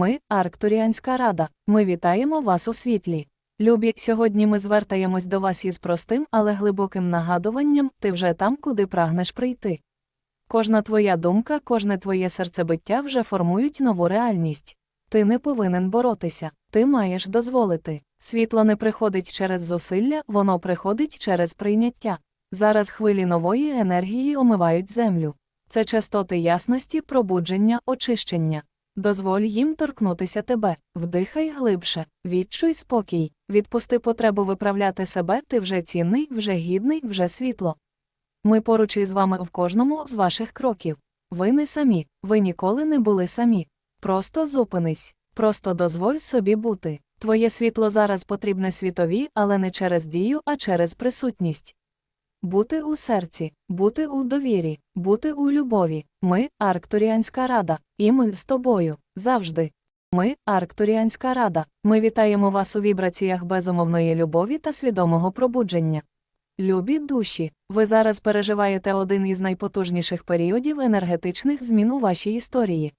Ми Арктуріанська Рада. Ми вітаємо вас у світлі. Любі, сьогодні ми звертаємось до вас із простим, але глибоким нагадуванням ти вже там, куди прагнеш прийти. Кожна твоя думка, кожне твоє серцебиття вже формують нову реальність. Ти не повинен боротися, ти маєш дозволити. Світло не приходить через зусилля, воно приходить через прийняття. Зараз хвилі нової енергії омивають землю. Це частоти ясності, пробудження, очищення. Дозволь їм торкнутися тебе, вдихай глибше, відчуй спокій, відпусти потребу виправляти себе, ти вже цінний, вже гідний, вже світло. Ми поруч із вами в кожному з ваших кроків. Ви не самі, ви ніколи не були самі. Просто зупинись, просто дозволь собі бути. Твоє світло зараз потрібне світові, але не через дію, а через присутність. Бути у серці, бути у довірі, бути у любові. Ми Арктуріанська Рада, і ми з тобою завжди. Ми Арктуріанська Рада. Ми вітаємо вас у вібраціях безумовної любові та свідомого пробудження. Любі душі, ви зараз переживаєте один із найпотужніших періодів енергетичних змін у вашій історії.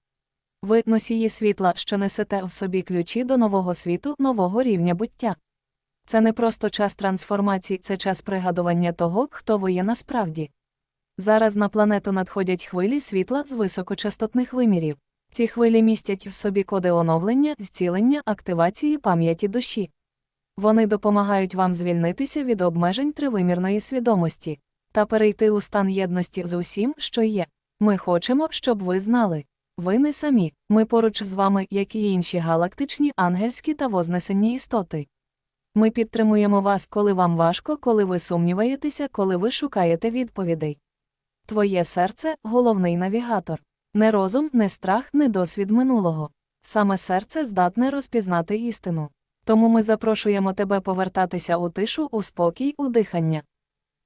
Ви носії світла, що несете в собі ключі до нового світу, нового рівня буття. Це не просто час трансформації, це час пригадування того, хто ви є насправді. Зараз на планету надходять хвилі світла з високочастотних вимірів. Ці хвилі містять в собі коди оновлення, зцілення, активації пам'яті душі. Вони допомагають вам звільнитися від обмежень тривимірної свідомості та перейти у стан єдності з усім, що є. Ми хочемо, щоб ви знали. Ви не самі, ми поруч з вами, як і інші галактичні, ангельські та вознесенні істоти. Ми підтримуємо вас, коли вам важко, коли ви сумніваєтеся, коли ви шукаєте відповідей. Твоє серце головний навігатор. Не розум, не страх, не досвід минулого. Саме серце здатне розпізнати істину. Тому ми запрошуємо тебе повертатися у тишу, у спокій, у дихання,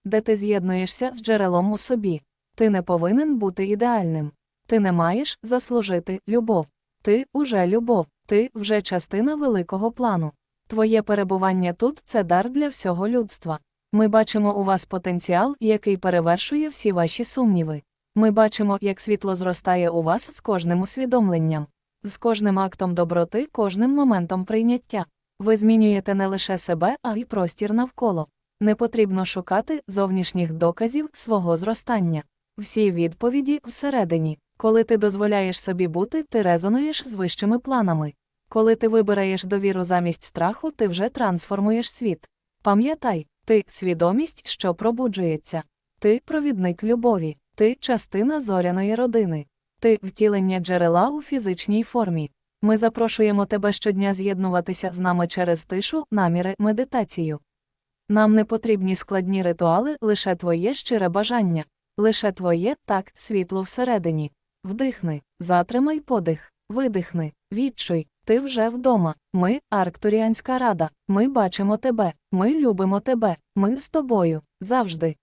де ти з'єднуєшся з джерелом у собі. Ти не повинен бути ідеальним. Ти не маєш заслужити любов. Ти уже любов, ти вже частина великого плану. Твоє перебування тут це дар для всього людства. Ми бачимо у вас потенціал, який перевершує всі ваші сумніви. Ми бачимо, як світло зростає у вас з кожним усвідомленням, з кожним актом доброти, кожним моментом прийняття. Ви змінюєте не лише себе, а й простір навколо. Не потрібно шукати зовнішніх доказів свого зростання. Всі відповіді всередині. Коли ти дозволяєш собі бути, ти резонуєш з вищими планами. Коли ти вибираєш довіру замість страху, ти вже трансформуєш світ. Пам'ятай, ти свідомість, що пробуджується. Ти провідник любові, ти частина зоряної родини, ти втілення джерела у фізичній формі. Ми запрошуємо тебе щодня з'єднуватися з нами через тишу, наміри, медитацію. Нам не потрібні складні ритуали, лише твоє щире бажання, лише твоє так, світло всередині. Вдихни, затримай подих, видихни, відчуй, ти вже вдома. Ми Арктуріанська Рада. Ми бачимо тебе, ми любимо тебе, ми з тобою завжди.